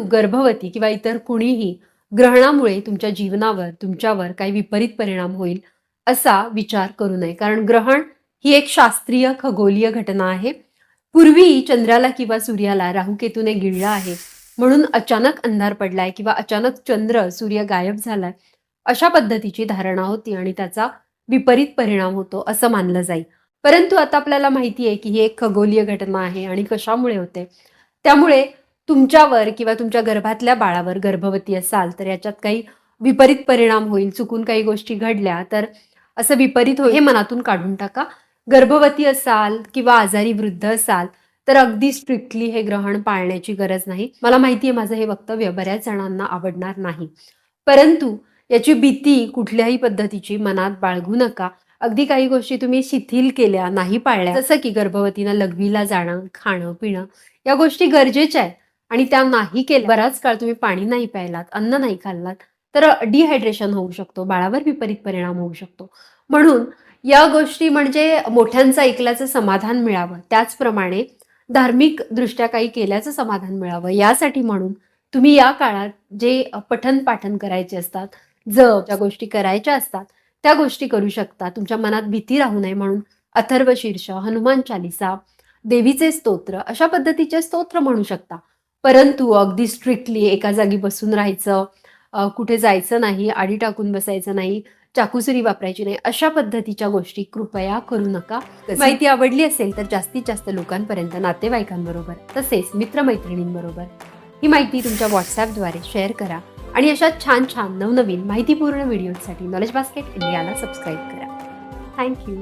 तू गर्भवती किंवा इतर कुणीही ग्रहणामुळे तुमच्या जीवनावर तुमच्यावर काही विपरीत परिणाम होईल असा विचार करू नये. कारण ग्रहण ही एक शास्त्रीय खगोलीय घटना आहे. पूर्वी चंद्राला किंवा सूर्याला राहुकेतूने गिळलं आहे. म्हणून अचानक अंधार पडलाय किंवा अचानक चंद्र सूर्य गायब झालाय अशा पद्धतीची धारणा होती आणि त्याचा विपरीत परिणाम होतो असं मानलं जाईल परंतु आता आपल्याला माहिती आहे की ही एक खगोलीय घटना आहे आणि कशामुळे होते? त्यामुळे तुमच्यावर किंवा तुमच्या गर्भातल्या बाळावर गर्भवती असाल तर याच्यात काही विपरीत परिणाम होईल चुकून काही गोष्टी घडल्या तर असं विपरीत होईल हे मनातून काढून टाका. गर्भवती असाल किंवा आजारी वृद्ध असाल तर अगदी स्ट्रिक्टली हे ग्रहण पाळण्याची गरज नाही. मला माहिती आहे माझं हे वक्तव्य बऱ्याच जणांना आवडणार नाही. परंतु याची भीती कुठल्याही पद्धतीची मनात बाळगू नका. अगदी काही गोष्टी तुम्ही शिथिल केल्या नाही पाळल्या जसं की गर्भवतीनं लघवीला जाणं खाणं पिणं या गोष्टी गरजेच्या आहेत. आणि त्या नाही केल्या. बराच काळ तुम्ही पाणी नाही प्यायलात अन्न नाही खाल्लात तर डिहायड्रेशन होऊ शकतो बाळावर विपरीत परिणाम होऊ शकतो. म्हणून या गोष्टी म्हणजे मोठ्यांचं ऐकल्याचं समाधान मिळावं. त्याचप्रमाणे धार्मिक दृष्ट्या काही केल्याचं समाधान मिळावं. यासाठी म्हणून तुम्ही या काळात जे पठन पाठन करायचे असतात जप ज्या गोष्टी करायच्या असतात त्या गोष्टी करू शकता. तुमच्या मनात भीती राहू नये म्हणून अथर्व शीर्ष हनुमान चालिसा देवीचे स्तोत्र अशा पद्धतीचे स्तोत्र म्हणू शकता. परंतु अगदी स्ट्रिक्टली एका जागी बसून राहायचं कुठे जायचं नाही आडी टाकून बसायचं नाही चाकूसुरी वापरायची नाही अशा पद्धतीच्या गोष्टी कृपया करू नका. माहिती आवडली असेल तर जास्तीत जास्त लोकांपर्यंत नातेवाईकांबरोबर तसेच मित्रमैत्रिणींबरोबर ही माहिती तुमच्या व्हॉट्सॲपद्वारे शेअर करा आणि अशा छान छान नवनवीन माहितीपूर्ण व्हिडिओसाठी नॉलेज बास्केट इंडियाला सबस्क्राईब करा. Thank you